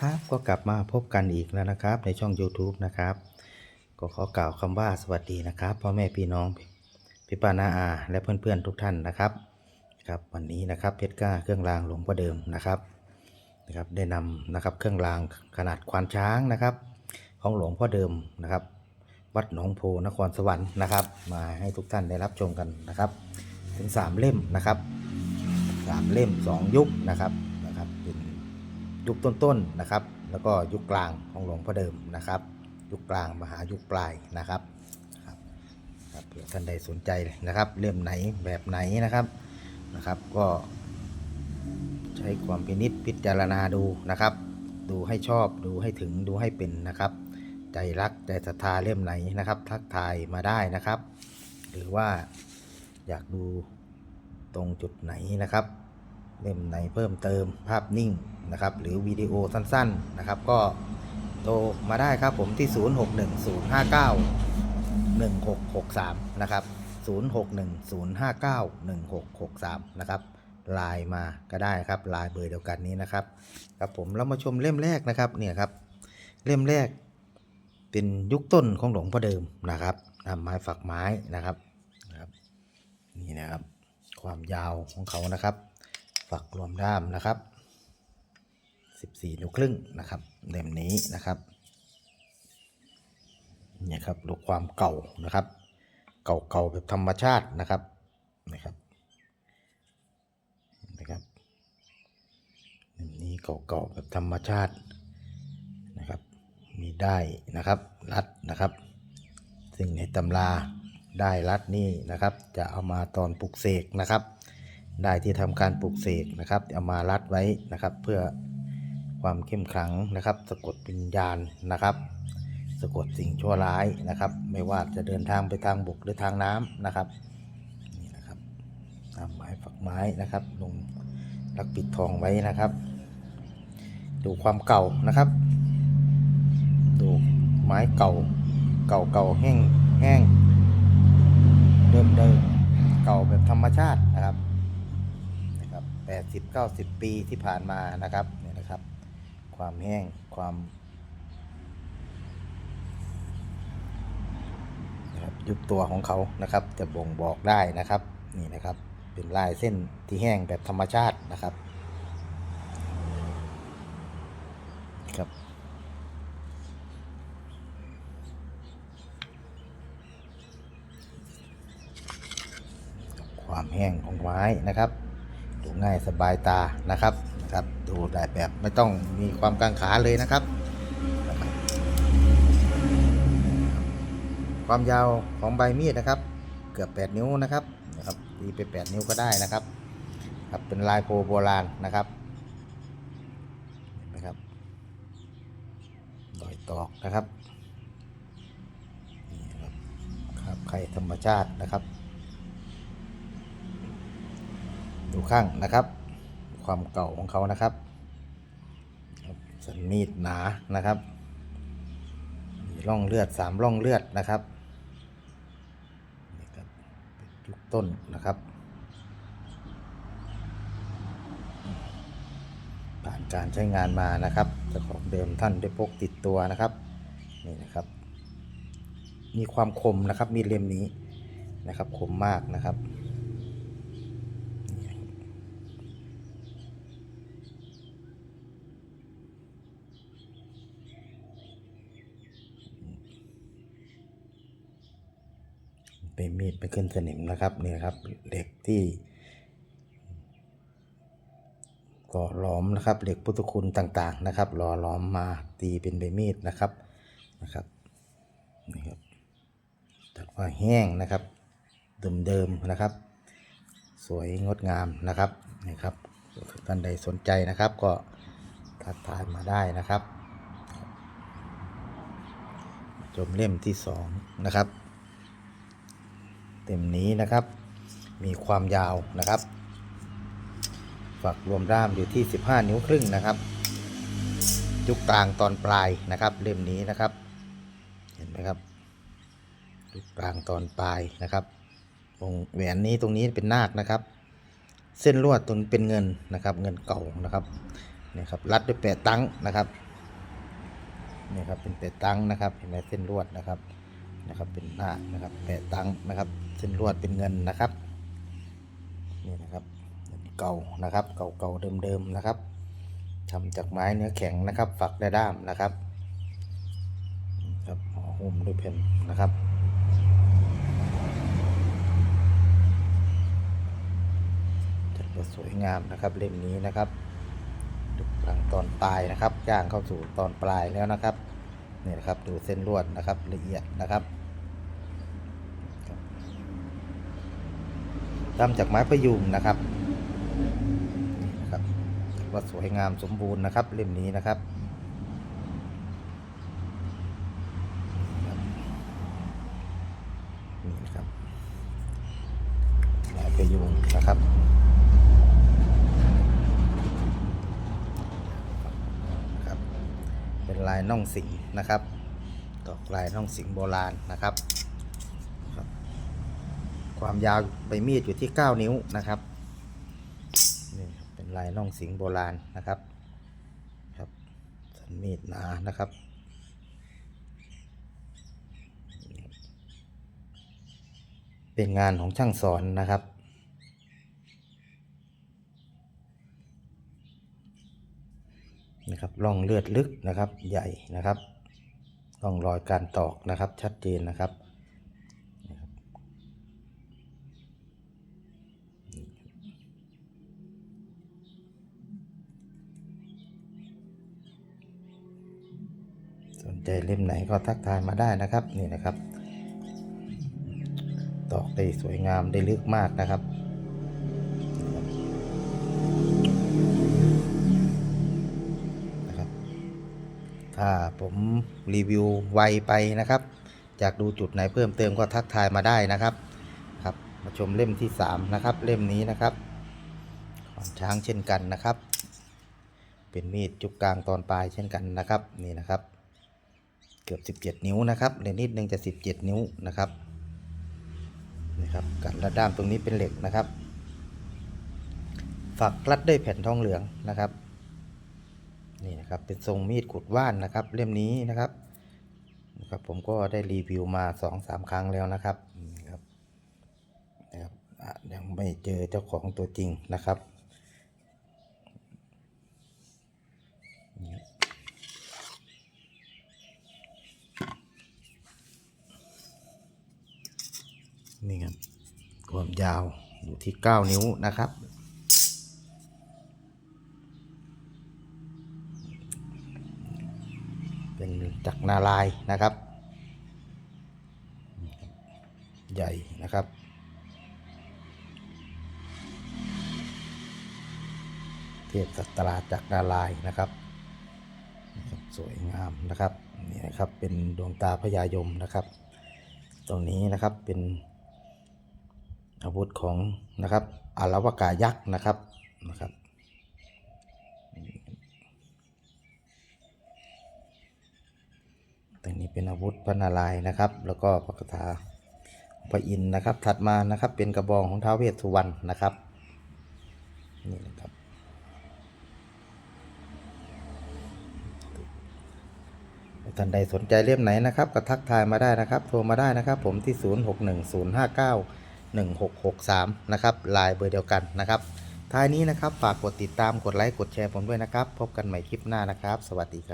ครับก็กลับมาพบกันอีกแล้วนะครับ ในช่อง YouTube นะครับ ก็ขอกล่าวคำว่าสวัสดีนะครับพ่อแม่พี่น้องพี่ป้านาอา และเพื่อนๆทุกท่านนะครับครับ วันนี้นะครับเพชรกล้าเครื่องรางหลวงพ่อเดิมนะครับนะครับ ได้นำนะครับเครื่องรางขนาดควานช้างนะครับ ของหลวงพ่อเดิมนะครับ วัดหนองโพนครสวรรค์นะครับ มาให้ทุกท่านได้รับชมกันนะครับ ถึง 3 เล่มนะครับสามเล่ม 2 ยุคนะครับ ยุคต้นๆนะครับ แล้วก็ยุคกลางของหลวงพ่อเดิมนะครับ ยุคกลางมหายุคปลายนะครับครับเผื่อท่านใดสนใจนะครับ เล่มไหนแบบไหนนะครับนะครับ ก็ใช้ความพินิจพิจารณาดูนะครับ ดูให้ชอบดูให้ถึงดูให้เป็นนะครับ ใจรักใจศรัทธาเล่มไหนนะครับ ทักทายมาได้นะครับ หรือว่าอยากดูตรงจุดไหนนะครับ เล่มไหนเพิ่มเติมภาพนิ่งนะครับ หรือวิดีโอสั้นๆนะครับ ก็โทรมาได้ครับผมที่ 0610591663 นะครับ 0610591663 นะครับไลน์มาก็ได้ครับไลน์เบอร์เดียวกันนี้นะครับครับผมเรามาชมเล่มแรกนะครับเนี่ยครับ เล่มแรกเป็นยุคต้นของหลวงพ่อเดิมนะครับนำไม้ฝักไม้นะครับนะครับ นี่นะครับ ความยาวของเขานะครับ ฝักรวมด้ามนะครับ 14 นิ้วครึ่งนะครับเล่มนี้นะครับเนี่ยครับดูความเก่านะครับ เก่าๆแบบธรรมชาตินะครับนะครับนะครับเล่มนี้เก่าๆแบบธรรมชาตินะครับ มีได้นะครับรัดนะครับ ซึ่งในตำราได้รัดนี่นะครับ จะเอามาตอนปลุกเสกนะครับ ได้ที่ทำการปลุกเสกนะครับเอามารัดไว้นะครับ เพื่อความเข้มขลังนะครับ สะกดวิญญาณนะครับ สะกดสิ่งชั่วร้ายนะครับ ไม่ว่าจะเดินทางไปทางบกหรือทางน้ำนะครับนี่นะครับทำไม้ฝักไม้นะครับลงรักปิดทองไว้นะครับ ดูความเก่านะครับ ดูไม้เก่าเก่าเก่าแห้งแห้งเดิมเดิมเก่าแบบธรรมชาติ นะครับนะครับแปดสิบเก้าสิบปีที่ผ่านมานะครับเนี่ยนะครับ ความแห้งความยุบตัวของเขานะครับ จะบ่งบอกได้นะครับนี่นะครับเป็นลายเส้นที่แห้งแบบธรรมชาตินะครับครับความแห้งของไม้นะครับ ง่ายสบายตานะครับนะครับดูได้แบบไม่ต้องมีความกังขาเลยนะครับ ความยาวของใบมีดนะครับ เกือบ 8 นิ้วนะครับนะครับตีไป 8 นิ้วก็ได้นะครับครับเป็นลายโพโบราณนะครับเห็นไหมครับรอยตอกนะครับนี่ครับครับไข่ธรรมชาตินะครับ ดูข้างนะครับ ความเก่าของเขานะครับสันมีดหนานะครับมีร่องเลือดสามร่องเลือดนะครับนี่ครับเป็นยุคต้นนะครับ ผ่านการใช้งานมานะครับเจ้าของเดิมท่านได้พกติดตัวนะครับนี่นะครับ มีความคมนะครับมีดเล่มนี้นะครับคมมากนะครับ เป็นมีดไปขึ้นสนิมนะครับนี่ครับเหล็กที่ก่อหลอมนะครับเหล็กพุทธคุณต่างๆนะครับหล่อหลอมมาตีเป็นใบมีดนะครับนะครับนี่ครับจัดว่าแห้งนะครับเดิมๆนะครับ สวยงดงามนะครับนี่ครับท่านใดสนใจนะครับ ก็ทักทายมาได้นะครับ ชมเล่มที่สองนะครับ เต็มนี้นะครับ มีความยาวนะครับ ฝักรวมด้ามอยู่ที่ 15 นิ้วครึ่งนะครับ ยุคกลางตอนปลายนะครับ เล่มนี้นะครับ เห็นไหมครับยุคกลางตอนปลายนะครับวงแหวนนี้ตรงนี้เป็นนาคนะครับ เส้นลวดตรงเป็นเงินนะครับ เงินเก่านะครับนี่ครับรัดด้วยแปะตั้งนะครับนี่ครับเป็นแปะตังนะครับเห็นไหมเส้นลวดนะครับ นะครับ เป็นหน้านะครับแปะตังนะครับ เส้นลวดเป็นเงินนะครับนี่นะครับเก่านะครับเก่าเก่าเดิมๆนะครับทำจากไม้เนื้อแข็งนะครับ ฝักได้ด้ามนะครับครับห่อหุ้มด้วยแผ่นนะครับจัดว่าสวยงามนะครับเล่มนี้นะครับดูกลางตอนปลายนะครับย่างเข้าสู่ตอนปลายแล้วนะครับนี่นะครับดูเส้นลวดนะครับละเอียดนะครับ ทำจากไม้พยุงนะครับนี่นะครับว่าสวยงามสมบูรณ์นะครับเล่มนี้นะครับนี่นะครับไม้พยุงนะครับครับเป็นลายน่องสิงนะครับดอกลายน่องสิงโบราณนะครับ ความยาวใบมีดอยู่ที่ 9 นิ้วนะครับนี่เป็นลายน่องสิงโบราณนะครับครับสันมีดหนานะครับเป็นงานของช่างสอนนะครับ นะครับร่องเลือดลึกนะครับใหญ่นะครับร่องรอยการตอกนะครับชัดเจนนะครับ สนใจเล่มไหนก็ทักทายมาได้นะครับนี่นะครับ ตอกได้สวยงามได้ลึกมากนะครับนะครับ ถ้าผมรีวิวไวไปนะครับอยากดูจุดไหนเพิ่มเติมก็ทักทายมาได้นะครับครับมาชมเล่มที่ 3 นะครับ เล่มนี้นะครับขอนช้างเช่นกันนะครับ เป็นมีดจุกกลางตอนปลายเช่นกันนะครับนี่นะครับ เกือบ 17 นิ้วนะครับเลนนิดนึงจะ 17 นิ้วนะครับนี่ครับกันระด้ามตรงนี้เป็นเหล็กนะครับฝักรัดด้วยแผ่นทองเหลืองนะครับนี่นะครับเป็นทรงมีดขุดว่านนะครับเล่มนี้นะครับนะครับ ผมก็ได้รีวิวมาสองสามครั้งแล้วนะครับนะครับยังไม่เจอเจ้าของตัวจริงนะครับ นี่ครับความยาวอยู่ที่ 9 นิ้วนะครับ เป็นจักรนาลายนะครับ ใหญ่นะครับเทพสัตราจักรนาลายนะครับ สวยงามนะครับนี่นะครับเป็นดวงตาพญายมนะครับ ตรงนี้นะครับเป็น อาวุธของนะครับอารวกายักษ์นะครับนะครับตรงนี้เป็นอาวุธพระนารายณ์นะครับ แล้วก็พระคาถาพระอินทร์นะครับ ถัดมานะครับเป็นกระบองของท้าวเวสสุวรรณนะครับนี่นะครับท่านใดสนใจเล่มไหนนะครับก็ทักทายมาได้นะครับ โทรมาได้นะครับ ผมที่ 1663 นะครับไลน์เบอร์เดียวกันนะครับ ท้ายนี้นะครับฝากกดติดตามกดไลค์กดแชร์ผมด้วยนะครับ พบกันใหม่คลิปหน้านะครับ สวัสดีครับ